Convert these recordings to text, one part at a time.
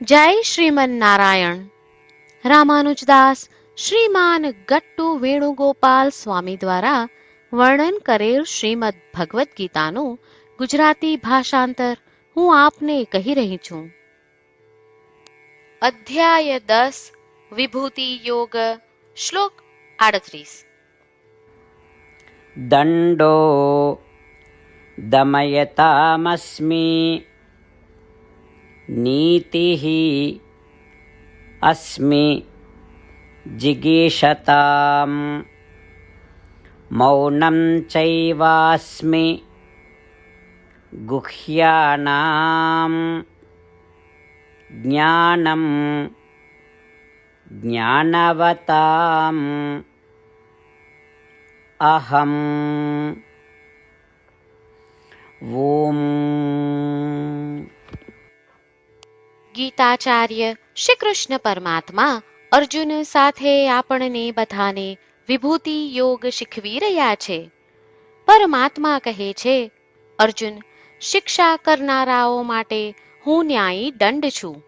જય શ્રીમન નારાયણ રામાનુજદાસ શ્રીમાન ગટ્ટુ વેણુગોપાલ સ્વામી દ્વારા વર્ણન કરેલ શ્રીમદ ભગવદ્ ગીતાનું ગુજરાતી ભાષાંતર હું આપને કહી રહી છું. અધ્યાય દસ, વિભૂતિ યોગ, શ્લોક આડત્રીસ. દંડો દમયતામસ્મી नीतिः अस्मि जिगीषताम्। मौनं चैवास्मि गुह्यानाम् ज्ञानं ज्ञानवताम्। अहम् ॐ ગીતાચાર્ય શ્રી કૃષ્ણ પરમાત્મા અર્જુન સાથે આપણને બધાને વિભૂતિ યોગ શીખવી રહ્યા છે. પરમાત્મા કહે છે, અર્જુન, શિક્ષા કરનારાઓ માટે હું ન્યાયી દંડ છું.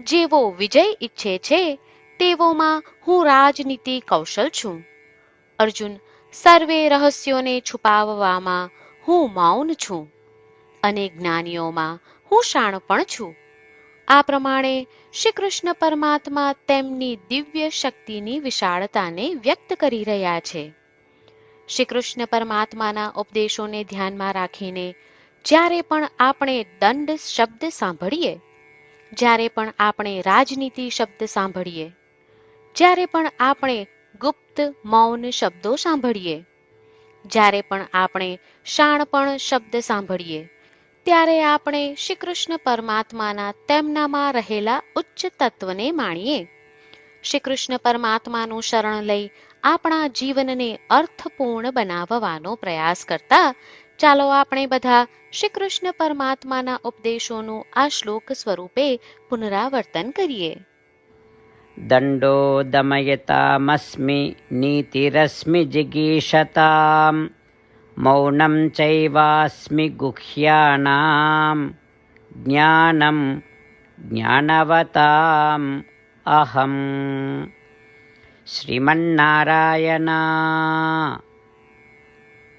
જેવો વિજય ઈચ્છે છે, તેવોમાં હું રાજનીતિ કૌશલ છું. અર્જુન, સર્વે રહસ્યોને છુપાવવામાં હું મૌન છું અને જ્ઞાનીઓમાં હું શાણપણ છું. આ પ્રમાણે શ્રી કૃષ્ણ પરમાત્મા તેમની દિવ્ય શક્તિની વિશાળતાને વ્યક્ત કરી રહ્યા છે. શ્રી કૃષ્ણ પરમાત્માના ઉપદેશોને ધ્યાનમાં રાખીને જ્યારે પણ આપણે દંડ શબ્દ સાંભળીએ, જ્યારે પણ આપણે રાજનીતિ શબ્દ સાંભળીએ, જ્યારે પણ આપણે ગુપ્ત મૌન શબ્દો સાંભળીએ, જ્યારે પણ આપણે શાણપણ શબ્દ સાંભળીએ ત્યારે આપણે શ્રી કૃષ્ણ પરમાત્માના તેમનામાં રહેલા ઉચ્ચ તત્વને માણીએ. શ્રી કૃષ્ણ પરમાત્માનું શરણ લઈ આપણા જીવનને અર્થપૂર્ણ બનાવવાનો પ્રયાસ કરતા ચાલો આપણે બધા શ્રી કૃષ્ણ પરમાત્માના ઉપદેશોનું આ શ્લોક સ્વરૂપે પુનરાવર્તન કરીએ. દંડો દમયતામસ્મિ નીતિરસ્મિ જિગીષતામ. मौनं चैवास्मि गुह्याणां ज्ञानं ज्ञानवताम् अहम्। श्रीमन्नारायण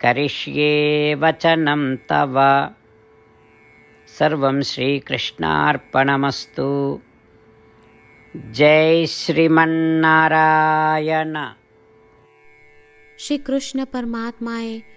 करिष्ये वचनं तव। सर्वं श्रीकृष्णार्पणमस्तु। जय श्रीमन्नारायण। श्रीकृष्णपरमात्माय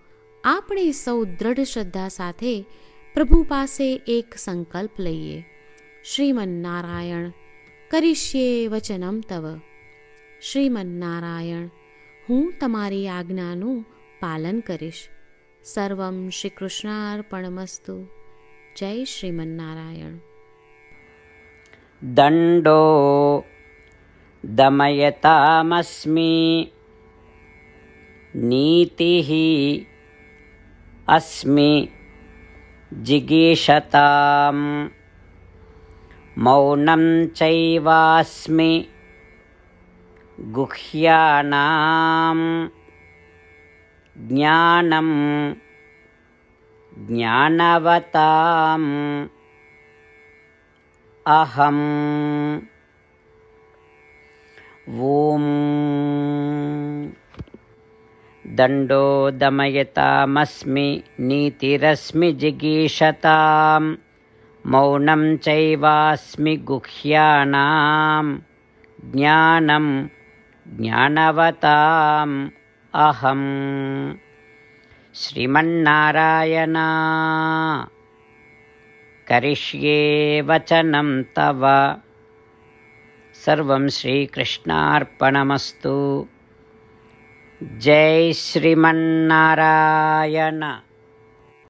આપણે સૌ દ્રઢ શ્રદ્ધા સાથે પ્રભુ પાસે એક સંકલ્પ લઈએ. શ્રીમન્નારાયણ, કરીશ્યે વચનમ તવ. શ્રીમન્નારાયણ, હું તમારી આજ્ઞાનું પાલન કરીશ. સર્વમ શ્રી કૃષ્ણાર્પણમસ્તુ જય શ્રીમન્નારાયણ. દંડો દમયતામસ્મી નીતિ अस्मि जिगीषतां मौनं चैवास्मि गुह्यानां ज्ञानं ज्ञानवताम्। अहम् ॐ दण्डो दमयतामस्मि नीतिरस्मि जिगीषतां मौनं चैवास्मि गुह्यानां ज्ञानं ज्ञानवताम् अहम् श्रीमन्नारायणा करिष्ये वचनं तव सर्वं श्रीकृष्णार्पणमस्तु జై శ్రీమన్నారాయణ.